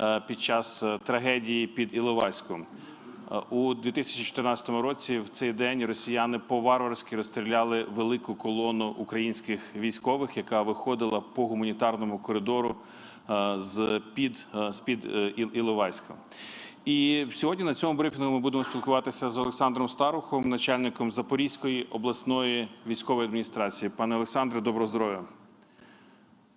е, під час е, трагедії під Іловайськом. Е, У 2014 році в цей день росіяни по-варварськи розстріляли велику колону українських військових, яка виходила по гуманітарному коридору з під з під Іловайська. І сьогодні на цьому брифінгу ми будемо спілкуватися з Олександром Старухом, начальником Запорізької обласної військової адміністрації. Пане Олександре, доброго здоров'я.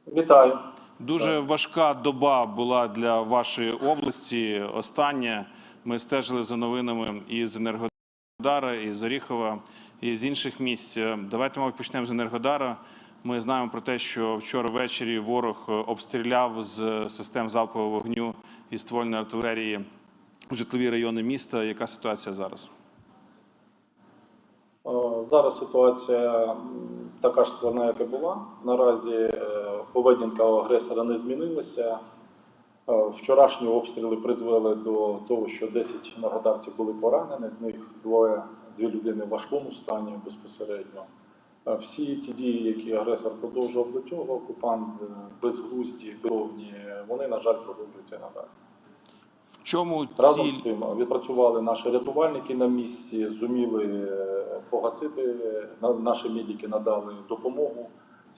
Вітаю. Дуже важка доба була для вашої області. Остання ми стежили за новинами із Енергодара, із Оріхова, і з інших місць. Давайте, мабуть, почнемо з Енергодара. Ми знаємо про те, що вчора ввечері ворог обстріляв з систем залпового вогню і ствольної артилерії житлові райони міста. Яка ситуація зараз? Е, Зараз ситуація така ж складна, як і була. Наразі е, поведінка агресора не змінилася. Е, Вчорашні обстріли призвели до того, що 10 нагодарців були поранені, з них двоє, дві людини в важкому стані безпосередньо. Е, Всі ті дії, які агресор продовжував до цього, окупант е, безглузді, безовні, вони, на жаль, продовжуються надалі. В чому Разом ціль з тим відпрацювали наші рятувальники на місці, зуміли погасити. Наші медики надали допомогу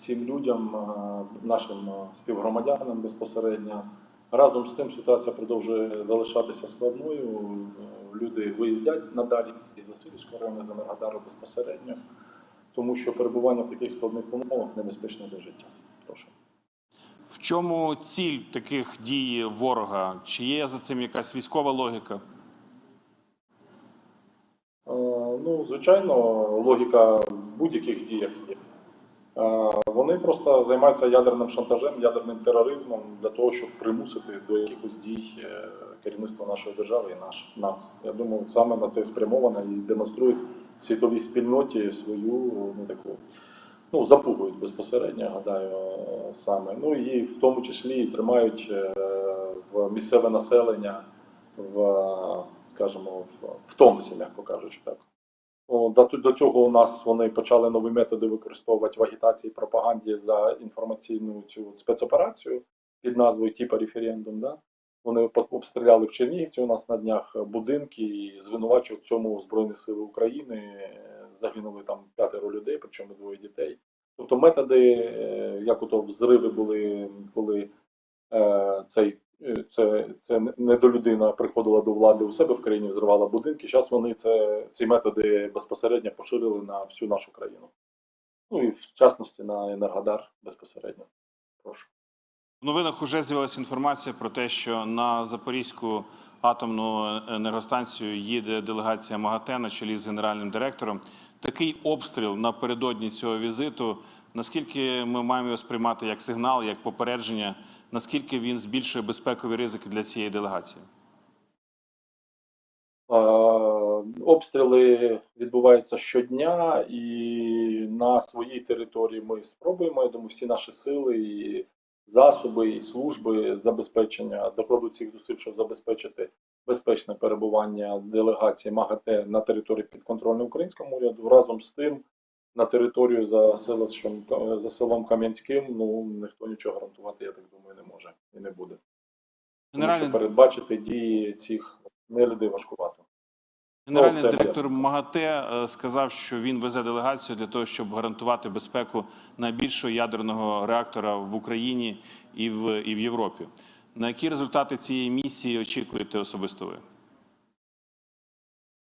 всім людям, е, нашим е, співгромадянам безпосередньо. Разом з тим ситуація продовжує залишатися складною. Е, Люди виїздять надалі із Васильівського району, з Енергодару безпосередньо, тому що перебування в таких складних умовах небезпечне для життя. Прошу. в чому ціль таких дій ворога? Чи є за цим якась військова логіка? Ну, звичайно, логіка в будь-яких діях є. Е, Вони просто займаються ядерним шантажем, ядерним тероризмом для того, щоб примусити до якихось дій е, керівництва нашої держави і наш, нас. Я думаю, саме на це спрямовано і демонструють світовій спільноті свою ну, таку. Ну, запугують безпосередньо, гадаю, е, саме. Ну і в тому числі тримають е, в місцеве населення в, скажімо, в, в тонусі, м'яко кажучи так. О, До, цього у нас вони почали нові методи використовувати в агітації пропаганді за інформаційну цю спецоперацію під назвою типа референдум. Да? Вони обстріляли в Чернігівці у нас на днях будинки і звинувачують в цьому Збройні Сили України. Загинули там п'ятеро людей, причому двоє дітей. Тобто методи, е, як ото взриви були, коли е, цей це, це недолюдина приходила до влади у себе в країні, взривала будинки. Зараз вони це, ці методи безпосередньо поширили на всю нашу країну. Ну і в частності на Енергодар безпосередньо. Прошу. В новинах вже з'явилася інформація про те, що на Запорізьку атомну енергостанцію їде делегація МАГАТЕ на чолі з генеральним директором. Такий обстріл напередодні цього візиту. Наскільки ми маємо його сприймати як сигнал, як попередження, наскільки він збільшує безпекові ризики для цієї делегації? Обстріли відбуваються щодня, і на своїй території ми спробуємо. Я думаю, всі наші сили і засоби і служби забезпечення докладуть цих зусиль, щоб забезпечити безпечне перебування делегації МАГАТЕ на території підконтрольної українському уряду. Разом з тим, на територію за селищем за селом Кам'янським, ну ніхто нічого гарантувати, я так думаю, не може і не буде. Тому що передбачити дії цих нелюдей важкувато. генеральний Ну, директор МАГАТЕ е, сказав, що він везе делегацію для того, щоб гарантувати безпеку найбільшого ядерного реактора в Україні і в, і в Європі. На які результати цієї місії очікуєте особисто ви?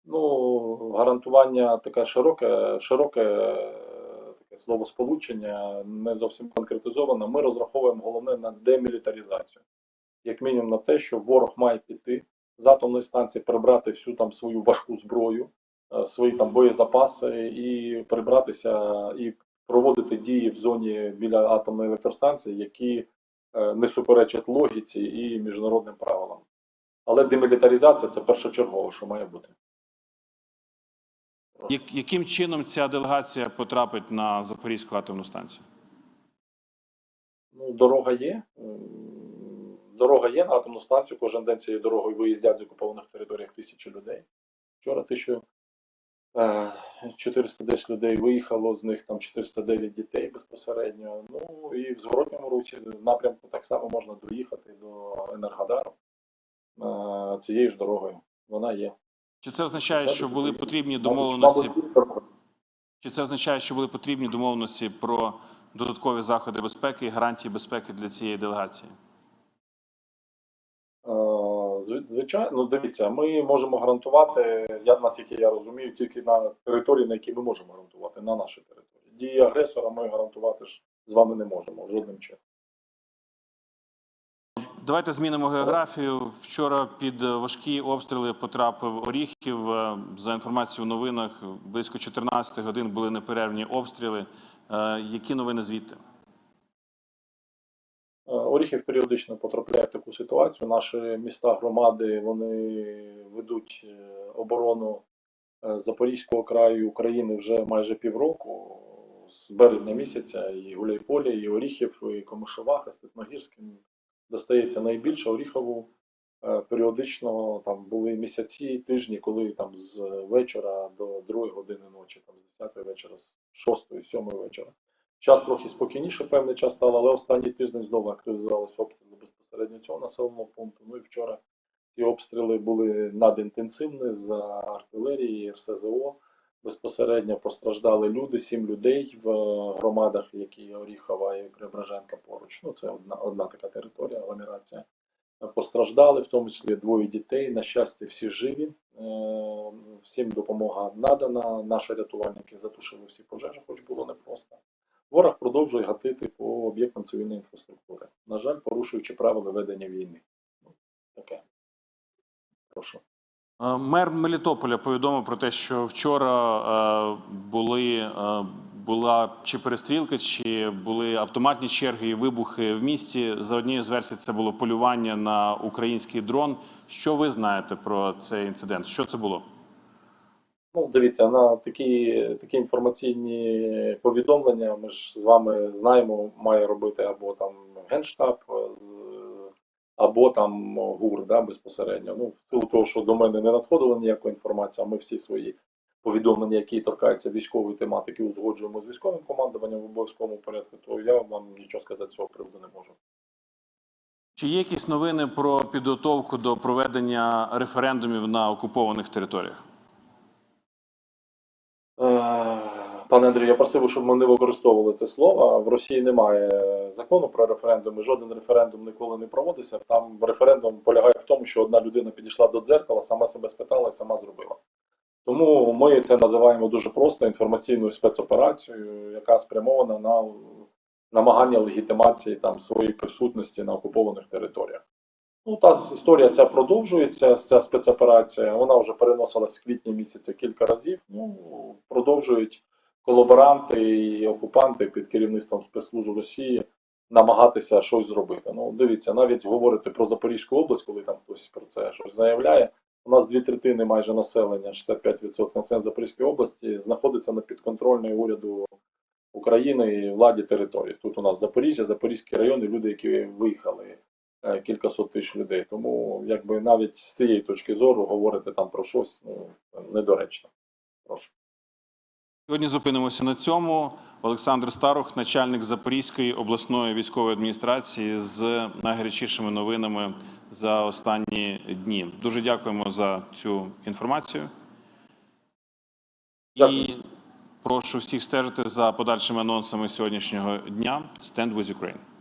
Ну, гарантування таке широке, широке е, таке словосполучення, не зовсім конкретизоване. Ми розраховуємо головне на демілітаризацію. Як мінімум на те, що ворог має піти з атомної станції, прибрати всю там свою важку зброю, е, свої там боєзапаси і прибратися і проводити дії в зоні біля атомної електростанції, які е, не суперечать логіці і міжнародним правилам. Але демілітаризація це першочергово, що має бути. Як, яким чином ця делегація потрапить на Запорізьку атомну станцію? Ну, дорога є. Дорога є на атомну станцію. Кожен день цією дорогою виїздять з окупованих територіях тисячі людей. Вчора тисячу Е, 410 людей виїхало, з них там 409 дітей безпосередньо. Ну і в зворотньому русі напрямку так само можна доїхати до Енергодару е, цією ж дорогою. Вона є. Чи це означає, що були потрібні домовленості? Чи це означає, що були потрібні домовленості про додаткові заходи безпеки і гарантії безпеки для цієї делегації? Е, Звичайно, ну дивіться, ми можемо гарантувати, я наскільки я розумію, тільки на території, на якій ми можемо гарантувати, на нашій території. Дії агресора ми гарантувати ж з вами не можемо жодним чином. Давайте змінимо географію. Вчора під важкі обстріли потрапив Оріхів. Е, За інформацією в новинах, близько 14 годин були неперервні обстріли. Е, Які новини звідти? Е, Оріхів періодично потрапляє в таку ситуацію. Наші міста, громади вони ведуть оборону Запорізького краю України вже майже півроку. З березня місяця і Гуляйполі, і Оріхів, і Комишеваха, Степногірським достається найбільше. Оріхову е, періодично там були місяці, тижні, коли там з вечора до 2 години ночі, там з 10 вечора, з 6, 7 вечора. Час трохи спокійніше, певний час стало, але останній тиждень знову активізувалися обстріли безпосередньо цього населеного пункту. Ну і вчора ці обстріли були надінтенсивні з артилерії, РСЗО. Безпосередньо постраждали люди, сім людей в е, громадах, які Оріхова і Преображенка поруч. Ну, це одна, одна така територія, агломерація. Постраждали, в тому числі двоє дітей. На щастя, всі живі. Е, Всім допомога надана. Наші рятувальники затушили всі пожежі, хоч було непросто. Ворог продовжує гатити по об'єктам цивільної інфраструктури. На жаль, порушуючи правила ведення війни. Ну, таке. Прошу. Е, Мер Мелітополя повідомив про те, що вчора е, були, е, була чи перестрілка, чи були автоматні черги і вибухи в місті. За однією з версій, це було полювання на український дрон. Що ви знаєте про цей інцидент? Що це було? Ну, дивіться, на такі, такі інформаційні повідомлення ми ж з вами знаємо, має робити або там Генштаб, або там ГУР да, безпосередньо. Ну, в силу того, що до мене не надходила ніякої інформації, а ми всі свої повідомлення, які торкаються військової тематики, узгоджуємо з військовим командуванням в обов'язковому порядку, то я вам нічого сказати з цього приводу не можу. Чи є якісь новини про підготовку до проведення референдумів на окупованих територіях? Пане Андрію, я просив, щоб ми не використовували це слово. В Росії немає закону про референдум, і жоден референдум ніколи не проводився. Там референдум полягає в тому, що одна людина підійшла до дзеркала, сама себе спитала і сама зробила. Тому ми це називаємо дуже просто інформаційною спецоперацією, яка спрямована на намагання легітимації там своєї присутності на окупованих територіях. Ну, та історія ця продовжується, ця спецоперація. Вона вже переносилась з квітня місяця кілька разів. Ну, продовжують колаборанти і окупанти під керівництвом спецслужб Росії намагатися щось зробити. Ну, дивіться, навіть говорити про Запорізьку область, коли там хтось про це щось заявляє. У нас дві третини майже населення, 65% населення Запорізької області, знаходиться на підконтрольній уряду України і владі території. Тут у нас Запоріжжя, Запорізький район і люди, які виїхали е, кількасот тисяч людей. Тому якби навіть з цієї точки зору говорити там про щось ну, недоречно. Прошу. Сьогодні зупинимося на цьому. Олександр Старух, начальник Запорізької обласної військової адміністрації, з найгарячішими новинами за останні дні. Дуже дякуємо за цю інформацію. Дякую. І прошу всіх стежити за подальшими анонсами сьогоднішнього дня. Stand with Ukraine.